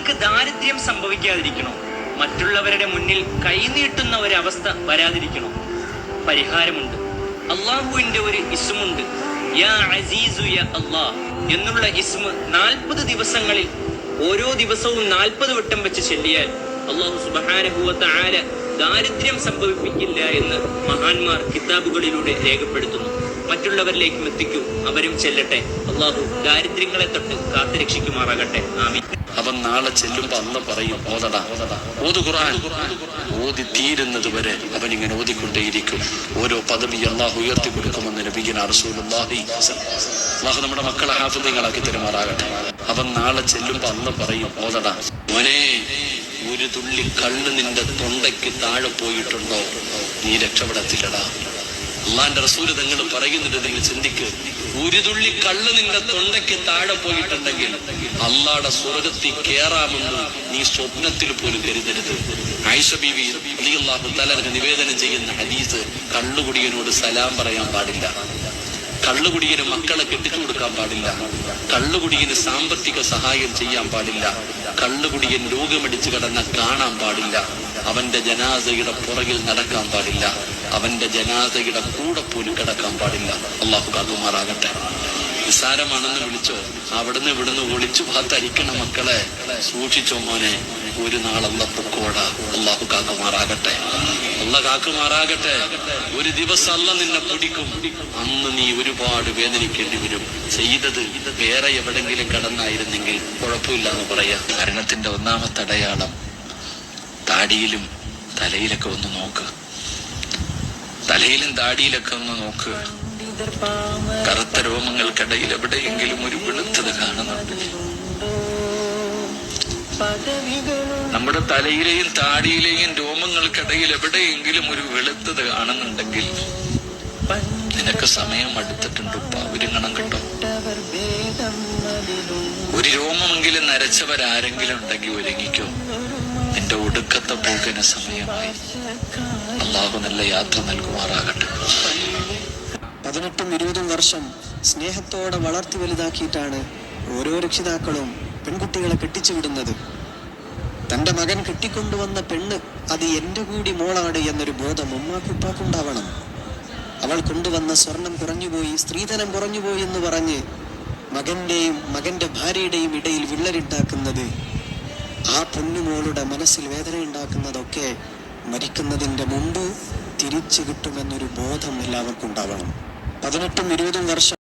നിങ്ങൾക്ക് ദാരിദ്ര്യം സംഭവിക്കാതിരിക്കണോ? മറ്റുള്ളവരുടെ മുന്നിൽ കൈനീട്ടുന്ന ഒരവസ്ഥ വരാതിരിക്കണോ? പരിഹാരമുണ്ട്. അള്ളാഹുവിന്റെ ഒരു ഇസ്മുണ്ട്. യാ യാ എന്നുള്ള ഇസ്മ നാൽപ്പത് ദിവസങ്ങളിൽ ഓരോ ദിവസവും നാൽപ്പത് വട്ടം വെച്ച് ചെല്ലിയാൽ അള്ളാഹു സുബഹാനഹുവത്ത ആല ദാരിദ്ര്യം സംഭവിപ്പിക്കില്ല എന്ന് മഹാന്മാർ കിതാബുകളിലൂടെ രേഖപ്പെടുത്തുന്നു. മറ്റുള്ളവരിലേക്കും എത്തിക്കൂ. അവരും ചെല്ലട്ടെ. അള്ളാഹു ദാരിദ്ര്യങ്ങളെ തൊട്ട് കാത്തുരക്ഷിക്കുമാറാകട്ടെ ആമീൻ. അവൻ നാളെ ചെല്ലുമ്പോ അന്ന് പറയും ഓതടാ ഓതു ഖുർആൻ. ഓതി തീരുന്നത് വരെ അവൻ ഇങ്ങനെ ഓതിക്കൊണ്ടേയിരിക്കും. ഓരോ പദവി അള്ളാഹു ഉയർത്തി കൊടുക്കുമെന്ന് നബിഗിന റസൂലുള്ളാഹി അള്ളാഹു നമ്മുടെ മക്കളെ ഹാഫിദ്യങ്ങളാക്കി തെരുമാറാകട്ടെ. അവൻ നാളെ ചെല്ലുമ്പോ അന്ന് പറയും ഓതടാ. മോനെ ഒരു തുള്ളി കണ്ണ് നിന്റെ തൊണ്ടയ്ക്ക് താഴെ പോയിട്ടുണ്ടോ? നീ രക്ഷപ്പെടത്തില്ലടാ. അള്ളാന്റെ റസൂൽ തങ്ങൾ പറയുന്നുണ്ട് നിങ്ങൾ ചിന്തിക്ക്. ഒരു തുള്ളി കള്ള് നിന്റെ തൊണ്ടയ്ക്ക് താഴെ പോയിട്ടുണ്ടെങ്കിൽ അള്ളാടെ സ്വർഗത്തിൽ കേറാമെന്ന് നീ സ്വപ്നത്തിൽ പോലും കരുതരുത്. ആയിഷ നിവേദനം ചെയ്യുന്ന ഹദീസ് കള്ളുകുടിയനോട് സലാം പറയാൻ പാടില്ല. കള്ളുകുടിയന് മക്കളെ കെട്ടിച്ചു കൊടുക്കാൻ പാടില്ല. കള്ളുകുടിയന് സാമ്പത്തിക സഹായം ചെയ്യാൻ പാടില്ല. കള്ളുകുടിയൻ രോഗമടിച്ചു കടന്ന കാണാൻ പാടില്ല. അവന്റെ ജനാസയുടെ പുറകിൽ നടക്കാൻ പാടില്ല. അവന്റെ ജനാസയുടെ കൂടെ പോലും കിടക്കാൻ പാടില്ല. അള്ളാഹു കാക്കുമാറാകട്ടെ നിസ്സാരമാണെന്ന് വിളിച്ചോ അവിടുന്ന് ഇവിടുന്ന് ഒളിച്ചു ഭാഗത്തരിക്കണ മക്കളെ സൂക്ഷിച്ചോ മോനെ ഒരു നാളല്ല പൊക്കോട അള്ളാഹു കാക്കുമാറാകട്ടെ. അല്ല കാക്കുമാറാകട്ടെ. ഒരു ദിവസം അല്ല നിന്നെ പിടിക്കും. അന്ന് നീ ഒരുപാട് വേദനിക്കേണ്ടി വരും. ചെയ്തത് വേറെ എവിടെങ്കിലും കടന്നായിരുന്നെങ്കിൽ കുഴപ്പമില്ല എന്ന് പറയാ. മരണത്തിന്റെ ഒന്നാമത്തെ അടയാളം താടിയിലും തലയിലൊക്കെ ഒന്ന് നോക്ക്. തലയിലും താടിയിലൊക്കെ ഒന്ന് നോക്ക്. കറുത്ത രോമങ്ങൾക്കിടയിൽ എവിടെയെങ്കിലും ഒരു വെളുത്തത് കാണുന്നുണ്ട്. നമ്മുടെ തലയിലെയും താടിയിലെയും രോമങ്ങൾക്കിടയിൽ എവിടെയെങ്കിലും ഒരു വെളുത്തത് കാണുന്നുണ്ടെങ്കിൽ നിനക്ക് സമയം അടുത്തിട്ടുണ്ട് ഒരുങ്ങണം കേട്ടോ. ഒരു രോമമെങ്കിലും നരച്ചവരാരെങ്കിലും ഉണ്ടെങ്കിൽ ഒരുങ്ങിക്കോ. നിന്റെ ഒടുക്കത്തെ പോക്കിന് സമയമായി. അള്ളാഹു നല്ല യാത്ര നൽകുമാറാകട്ടെ. പതിനെട്ടും ഇരുപതും വർഷം സ്നേഹത്തോടെ വളർത്തി വലുതാക്കിയിട്ടാണ് ഓരോ രക്ഷിതാക്കളും പെൺകുട്ടികളെ കെട്ടിച്ചു വിടുന്നത്. തന്റെ മകൻ കെട്ടിക്കൊണ്ടുവന്ന പെണ്ണ് അത് എന്റെ കൂടി മോളാണ് എന്നൊരു ബോധം ഉമ്മാക്കുപ്പാക്കുണ്ടാവണം അവൾ കൊണ്ടുവന്ന സ്വർണം കുറഞ്ഞുപോയി സ്ത്രീധനം കുറഞ്ഞുപോയി എന്ന് പറഞ്ഞ് മകന്റെയും മകന്റെ ഭാര്യയുടെയും ഇടയിൽ വിള്ളലുണ്ടാക്കുന്നത് ആ പൊന്നുമോളുടെ മനസ്സിൽ വേദന ഉണ്ടാക്കുന്നതൊക്കെ മരിക്കുന്നതിന്റെ മുമ്പ് തിരിച്ചു കിട്ടുമെന്നൊരു ബോധം എല്ലാവർക്കും ഉണ്ടാവണം. പതിനെട്ടും ഇരുപതും വർഷം